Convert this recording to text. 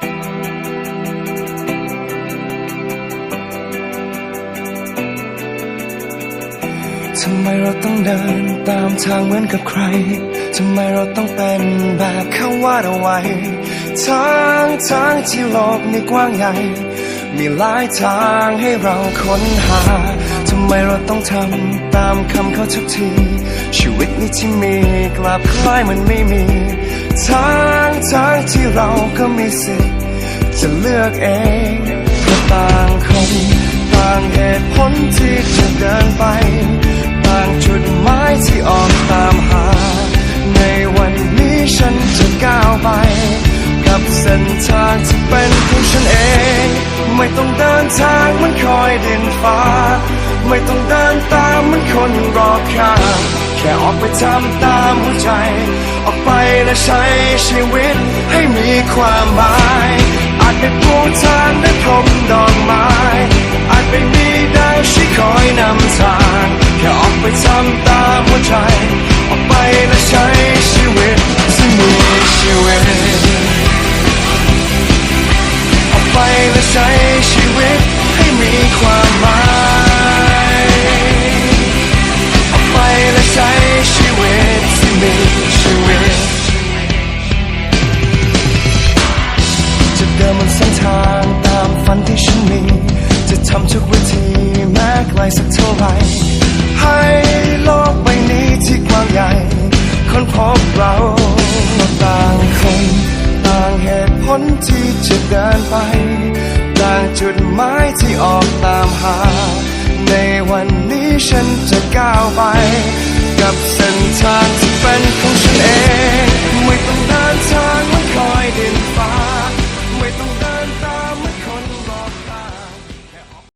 ทำไมเราต้องเดินตามทางเหมือนกับใคร ทำไมเราต้องเป็นแบบเขาวาดเอาไว้ ทางทางที่โลกนี้กว้างใหญ่ มีหลายทางให้เราค้นหาำไมเราต้องทำตามคำเขาทุกที ชีวิตนี้ที่มีกลับคล้ายมันไม่มี ทางทางที่เราก็มีสิทธิ์จะเลือกเองเพราะต่างคนต่างเหตุผลที่จะเดินไป ต่างจุดหมายที่ออกตามหา ในวันนี้ฉันจะก้าวไป กับเส้นทางที่เป็นของฉันเอง ไม่ต้องเดินทางมันคอยดินฟ้า ไม่ต้องเดินตามเหมันคนรอบข้างแค่ออกไปทำตามหัวใจ ออกไปและใช้ชีวิตให้มีความหมาย อาจเป็นปูทางและพรมดอกไม้ อาจเป็นมีดาวชี้คอยนำทาง แค่ออกไปทำตามหัวใจ ออกไปและใช้ชีวิตที่มีชีวิต ออกไปและใช้ชีวิตให้มีความหมาย ทางตามฝันที่ฉันมี จะทำทุกวิธีแม้ไกลสักเท่าไหร่ให้โลกใบนี้ที่กว้างใหญ่คนพบเราเราต่างคนต่างเหตุผลที่จะเดินไปต่างจุดหมายที่ออกตามหา ในวันนี้ฉันจะก้าวไป กับเส้นของฉันเอง